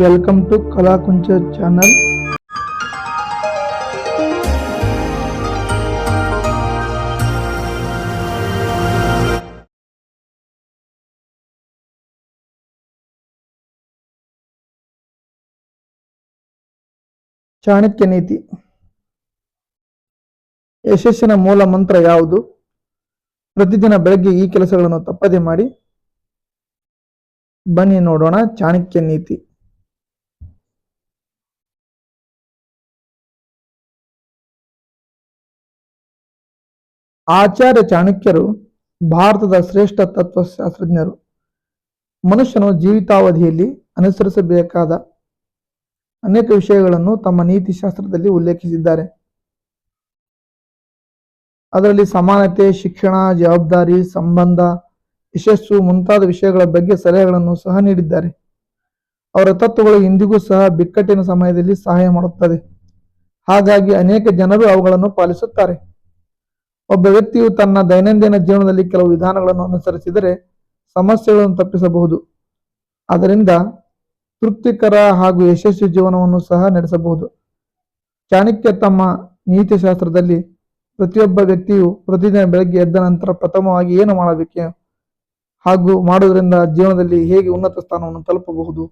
Welcome to Kalakuncha channel Chanakya ನೀತಿ ಯಶಸ್ಸಿನ ಮೂಲ ಮಂತ್ರ ಯಾವುದು? ಪ್ರತಿದಿನ ಬೆಳಗ್ಗೆ ಈ ಕೆಲಸಗಳನ್ನು ತಪ್ಪದೆ ಮಾಡಿ. ಬನ್ನಿ ನೋಡೋಣ ಚಾಣಕ್ಯ ನೀತಿ. ಆಚಾರ್ಯ ಚಾಣಕ್ಯರು ಭಾರತದ ಶ್ರೇಷ್ಠ ತತ್ವಶಾಸ್ತ್ರಜ್ಞರು. ಮನುಷ್ಯನು ಜೀವಿತಾವಧಿಯಲ್ಲಿ ಅನುಸರಿಸಬೇಕಾದ ಅನೇಕ ವಿಷಯಗಳನ್ನು ತಮ್ಮ ನೀತಿಶಾಸ್ತ್ರದಲ್ಲಿ ಉಲ್ಲೇಖಿಸಿದ್ದಾರೆ. ಅದರಲ್ಲಿ ಸಮಾನತೆ, ಶಿಕ್ಷಣ, ಜವಾಬ್ದಾರಿ, ಸಂಬಂಧ, ಯಶಸ್ಸು ಮುಂತಾದ ವಿಷಯಗಳ ಬಗ್ಗೆ ಸಲಹೆಗಳನ್ನು ಸಹ ನೀಡಿದ್ದಾರೆ. ಅವರ ತತ್ವಗಳು ಇಂದಿಗೂ ಸಹ ಬಿಕ್ಕಟ್ಟಿನ ಸಮಯದಲ್ಲಿ ಸಹಾಯ ಮಾಡುತ್ತದೆ. ಹಾಗಾಗಿ ಅನೇಕ ಜನರು ಅವುಗಳನ್ನು ಪಾಲಿಸುತ್ತಾರೆ. ಒಬ್ಬ ವ್ಯಕ್ತಿಯು ತನ್ನ ದೈನಂದಿನ ಜೀವನದಲ್ಲಿ ಕೆಲವು ವಿಧಾನಗಳನ್ನು ಅನುಸರಿಸಿದರೆ ಸಮಸ್ಯೆಗಳನ್ನು ತಪ್ಪಿಸಬಹುದು. ಅದರಿಂದ ತೃಪ್ತಿಕರ ಹಾಗೂ ಯಶಸ್ವಿ ಜೀವನವನ್ನು ಸಹ ನಡೆಸಬಹುದು. ಚಾಣಕ್ಯ ತಮ್ಮ ನೀತಿಶಾಸ್ತ್ರದಲ್ಲಿ ಪ್ರತಿಯೊಬ್ಬ ವ್ಯಕ್ತಿಯು ಪ್ರತಿದಿನ ಬೆಳಗ್ಗೆ ಎದ್ದ ನಂತರ ಪ್ರಥಮವಾಗಿ ಏನು ಮಾಡಬೇಕು ಹಾಗೂ ಮಾಡುವುದರಿಂದ ಜೀವನದಲ್ಲಿ ಹೇಗೆ ಉನ್ನತ ಸ್ಥಾನವನ್ನು ತಲುಪಬಹುದು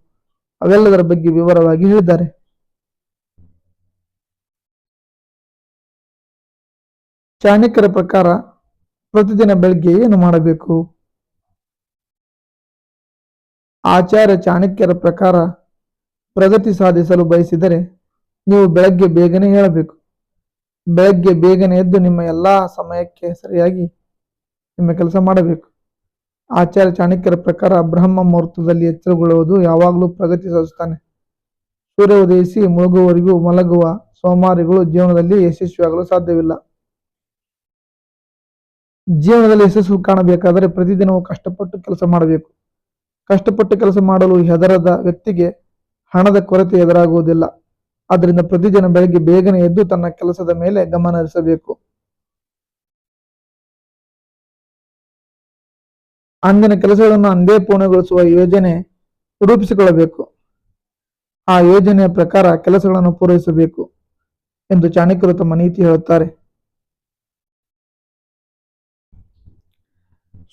ಅವೆಲ್ಲದರ ಬಗ್ಗೆ ವಿವರವಾಗಿ ಹೇಳಿದ್ದಾರೆ. ಚಾಣಕ್ಯರ ಪ್ರಕಾರ ಪ್ರತಿದಿನ ಬೆಳಗ್ಗೆ ಏನು ಮಾಡಬೇಕು? ಆಚಾರ್ಯ ಚಾಣಕ್ಯರ ಪ್ರಕಾರ ಪ್ರಗತಿ ಸಾಧಿಸಲು ಬಯಸಿದರೆ ನೀವು ಬೆಳಗ್ಗೆ ಬೇಗನೆ ಹೇಳಬೇಕು. ಬೆಳಗ್ಗೆ ಬೇಗನೆ ಎದ್ದು ನಿಮ್ಮ ಎಲ್ಲಾ ಸಮಯಕ್ಕೆ ಸರಿಯಾಗಿ ನಿಮ್ಮ ಕೆಲಸ ಮಾಡಬೇಕು. ಆಚಾರ್ಯ ಚಾಣಕ್ಯರ ಪ್ರಕಾರ ಬ್ರಹ್ಮ ಮುಹೂರ್ತದಲ್ಲಿ ಎಚ್ಚರಗೊಳ್ಳುವುದು ಯಾವಾಗಲೂ ಪ್ರಗತಿ ಸಾಧಿಸುತ್ತಾನೆ. ಸೂರ್ಯ ಉದಯಿಸಿ ಮುಳುಗುವವರೆಗೂ ಮಲಗುವ ಸೋಮಾರಿಗಳು ಜೀವನದಲ್ಲಿ ಯಶಸ್ವಿಯಾಗಲು ಸಾಧ್ಯವಿಲ್ಲ. ಜೀವನದಲ್ಲಿ ಯಶಸ್ಸು ಕಾಣಬೇಕಾದರೆ ಪ್ರತಿದಿನವೂ ಕಷ್ಟಪಟ್ಟು ಕೆಲಸ ಮಾಡಬೇಕು. ಕಷ್ಟಪಟ್ಟು ಕೆಲಸ ಮಾಡಲು ಹೆದರದ ವ್ಯಕ್ತಿಗೆ ಹಣದ ಕೊರತೆ ಎದುರಾಗುವುದಿಲ್ಲ. ಆದ್ದರಿಂದ ಪ್ರತಿದಿನ ಬೆಳಗ್ಗೆ ಬೇಗನೆ ಎದ್ದು ತನ್ನ ಕೆಲಸದ ಮೇಲೆ ಗಮನ ಹರಿಸಬೇಕು. ಅಂದಿನ ಕೆಲಸಗಳನ್ನು ಅಂದೇ ಪೂರ್ಣಗೊಳಿಸುವ ಯೋಜನೆ ರೂಪಿಸಿಕೊಳ್ಳಬೇಕು. ಆ ಯೋಜನೆಯ ಪ್ರಕಾರ ಕೆಲಸಗಳನ್ನು ಪೂರೈಸಬೇಕು ಎಂದು ಚಾಣಕ್ಯರು ತಮ್ಮ ನೀತಿ ಹೇಳುತ್ತಾರೆ.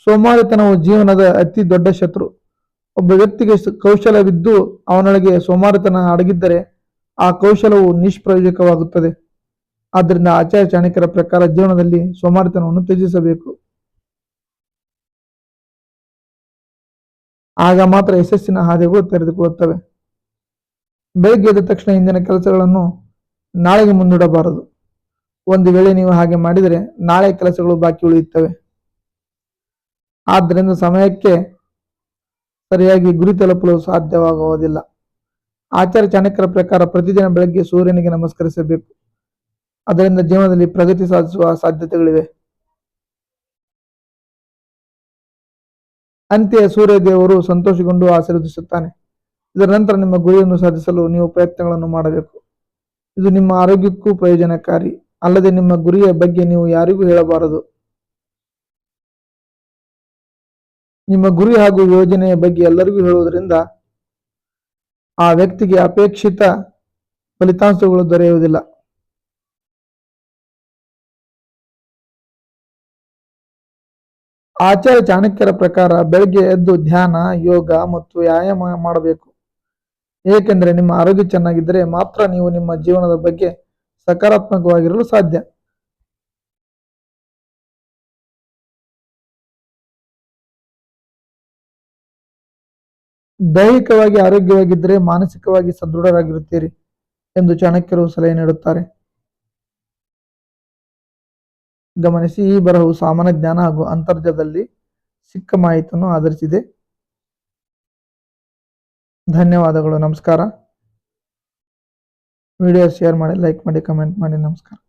ಸೋಮಾರಿತನವು ಜೀವನದ ಅತಿ ದೊಡ್ಡ ಶತ್ರು. ಒಬ್ಬ ವ್ಯಕ್ತಿಗೆ ಕೌಶಲವಿದ್ದು ಅವನೊಳಗೆ ಸೋಮಾರಿತನ ಅಡಗಿದ್ದರೆ ಆ ಕೌಶಲವು ನಿಷ್ಪ್ರಯೋಜಕವಾಗುತ್ತದೆ. ಆದ್ದರಿಂದ ಆಚಾರ್ಯ ಚಾಣಕ್ಯರ ಪ್ರಕಾರ ಜೀವನದಲ್ಲಿ ಸೋಮಾರಿತನವನ್ನು ತ್ಯಜಿಸಬೇಕು. ಆಗ ಮಾತ್ರ ಯಶಸ್ಸಿನ ಹಾದಿಗಳು ತೆರೆದುಕೊಳ್ಳುತ್ತವೆ. ಬೆಳಗ್ಗೆ ಎದ್ದ ತಕ್ಷಣ ಇಂದಿನ ಕೆಲಸಗಳನ್ನು ನಾಳೆಗೆ ಮುಂದೂಡಬಾರದು. ಒಂದು ವೇಳೆ ನೀವು ಹಾಗೆ ಮಾಡಿದರೆ ನಾಳೆ ಕೆಲಸಗಳು ಬಾಕಿ ಉಳಿಯುತ್ತವೆ. ಆದ್ದರಿಂದ ಸಮಯಕ್ಕೆ ಸರಿಯಾಗಿ ಗುರಿ ತಲುಪಲು ಸಾಧ್ಯವಾಗುವುದಿಲ್ಲ. ಆಚಾರ್ಯ ಚಾಣಕ್ಯರ ಪ್ರಕಾರ ಪ್ರತಿದಿನ ಬೆಳಗ್ಗೆ ಸೂರ್ಯನಿಗೆ ನಮಸ್ಕರಿಸಬೇಕು. ಅದರಿಂದ ಜೀವನದಲ್ಲಿ ಪ್ರಗತಿ ಸಾಧಿಸುವ ಸಾಧ್ಯತೆಗಳಿವೆ. ಅಂತೆಯೇ ಸೂರ್ಯ ದೇವರು ಸಂತೋಷಗೊಂಡು ಆಶೀರ್ವದಿಸುತ್ತಾನೆ. ಇದರ ನಂತರ ನಿಮ್ಮ ಗುರಿಯನ್ನು ಸಾಧಿಸಲು ನೀವು ಪ್ರಯತ್ನಗಳನ್ನು ಮಾಡಬೇಕು. ಇದು ನಿಮ್ಮ ಆರೋಗ್ಯಕ್ಕೂ ಪ್ರಯೋಜನಕಾರಿ. ಅಲ್ಲದೆ ನಿಮ್ಮ ಗುರಿಯ ಬಗ್ಗೆ ನೀವು ಯಾರಿಗೂ ಹೇಳಬಾರದು. ನಿಮ್ಮ ಗುರಿ ಹಾಗೂ ಯೋಜನೆಯ ಬಗ್ಗೆ ಎಲ್ಲರಿಗೂ ಹೇಳುವುದರಿಂದ ಆ ವ್ಯಕ್ತಿಗೆ ಅಪೇಕ್ಷಿತ ಫಲಿತಾಂಶಗಳು ದೊರೆಯುವುದಿಲ್ಲ. ಆಚಾರ್ಯ ಚಾಣಕ್ಯರ ಪ್ರಕಾರ ಬೆಳಗ್ಗೆ ಎದ್ದು ಧ್ಯಾನ, ಯೋಗ ಮತ್ತು ವ್ಯಾಯಾಮ ಮಾಡಬೇಕು. ಏಕೆಂದರೆ ನಿಮ್ಮ ಆರೋಗ್ಯ ಚೆನ್ನಾಗಿದ್ದರೆ ಮಾತ್ರ ನೀವು ನಿಮ್ಮ ಜೀವನದ ಬಗ್ಗೆ ಸಕಾರಾತ್ಮಕವಾಗಿರಲು ಸಾಧ್ಯ. ದೈಹಿಕವಾಗಿ, ಆರೋಗ್ಯವಾಗಿದ್ದರೆ ಮಾನಸಿಕವಾಗಿ ಸದೃಢರಾಗಿರುತ್ತೀರಿ ಎಂದು ಚಾಣಕ್ಯರು ಸಲಹೆ ನೀಡುತ್ತಾರೆ. ಗಮನಿಸಿ, ಈ ಬರಹವು ಸಾಮಾನ್ಯ ಜ್ಞಾನ ಹಾಗೂ ಅಂತರ್ಜಾಲದಲ್ಲಿ ಸಿಕ್ಕ ಮಾಹಿತಿಯನ್ನು ಆಧರಿಸಿದೆ. ಧನ್ಯವಾದಗಳು, ನಮಸ್ಕಾರ. ವಿಡಿಯೋ ಶೇರ್ ಮಾಡಿ, ಲೈಕ್ ಮಾಡಿ, ಕಮೆಂಟ್ ಮಾಡಿ, ನಮಸ್ಕಾರ.